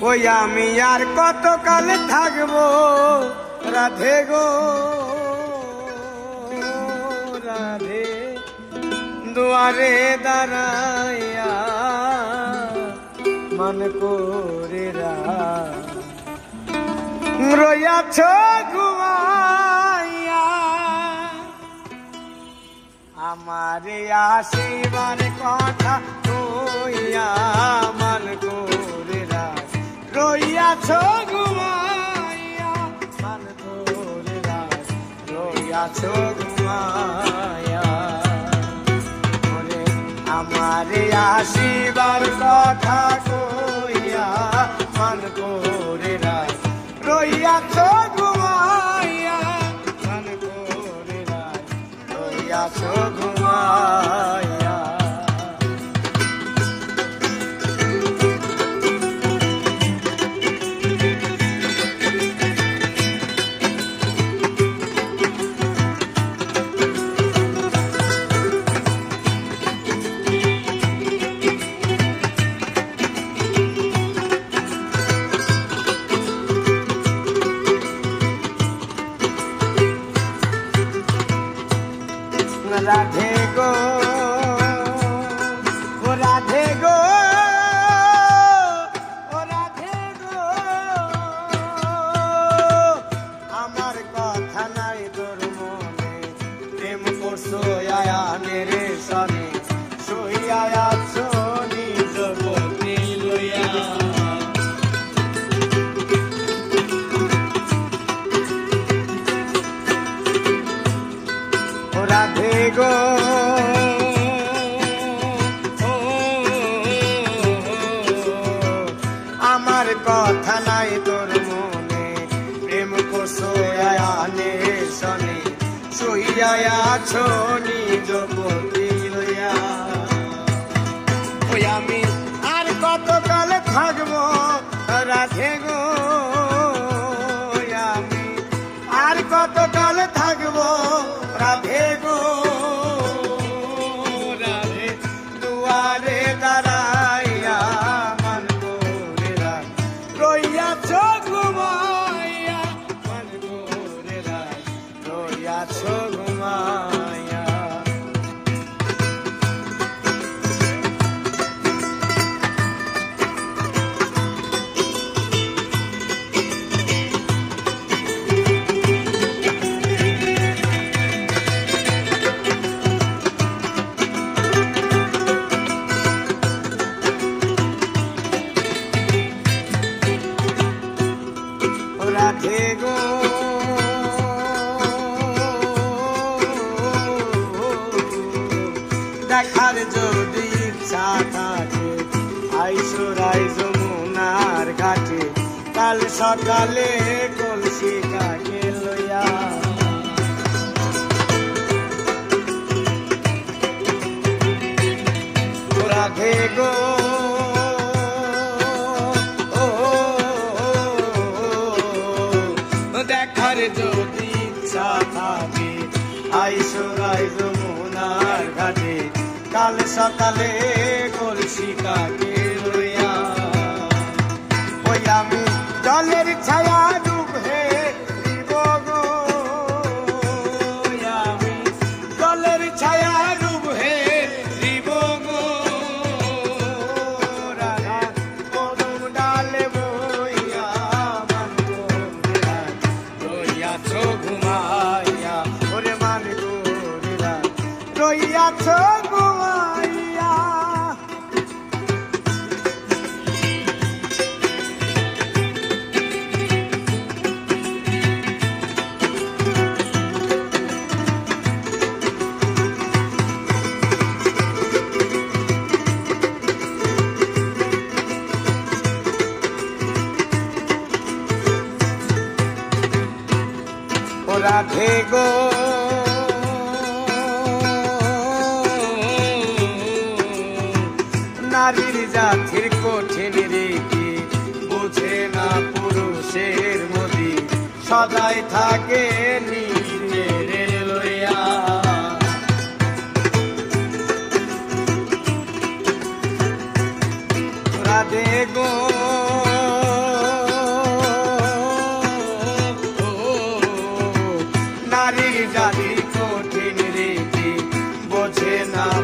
ওই আমি আর কতকাল থাকব? রাধে গো, রাধে। দুয়ারে দাঁড়াইয়া মন করে রইয়াছ ঘুমাইয়া আমার আসিবার কথা কইয়া মন করে রইয়াছ রইয়াছ ঘুমাইয়া। আসিবার কথা কইয়া মান করে রইয়াছ রাধে গো। কথা নাই তোর মনে। প্রেম কোসয়ানে শনি, শুইয়া আছো নিজ পতি লইয়া। ওই আমি আর কতকাল থাকব? রাধে গো কাল সকালে কলসি কাকে লইয়া? রাধে গো। দেখার যদি ইচ্ছা থাকে, আইসো গাই যমুনার ঘাটে। কাল সকালে কলসি কাকে জলের ছায়া রাধে গো। নারীর জাতির কঠিন রীতি বুঝে না পুরুষের মদি সদাই থাকে নিজের লইয়া রাধে গো।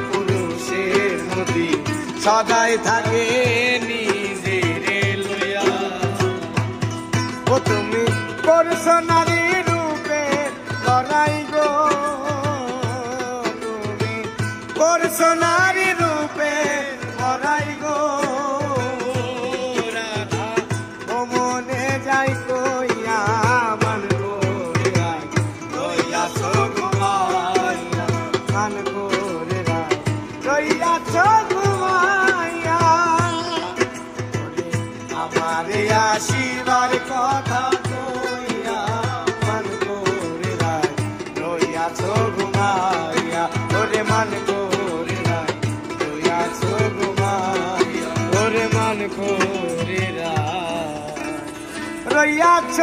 পুরুষের নদী। সদাই থাকে নিজের লইয়া ও তুমি করছ নারী রূপে লড়াই গো তুমি করছ না আমারে আসিবার কথা কইয়া, মান করে রাই লইয়াছ ঘুমাইয়া, ওরে মান করে রাই লইয়াছ ঘুমাইয়া, ওরে মান করে রাই ঘুমাইয়া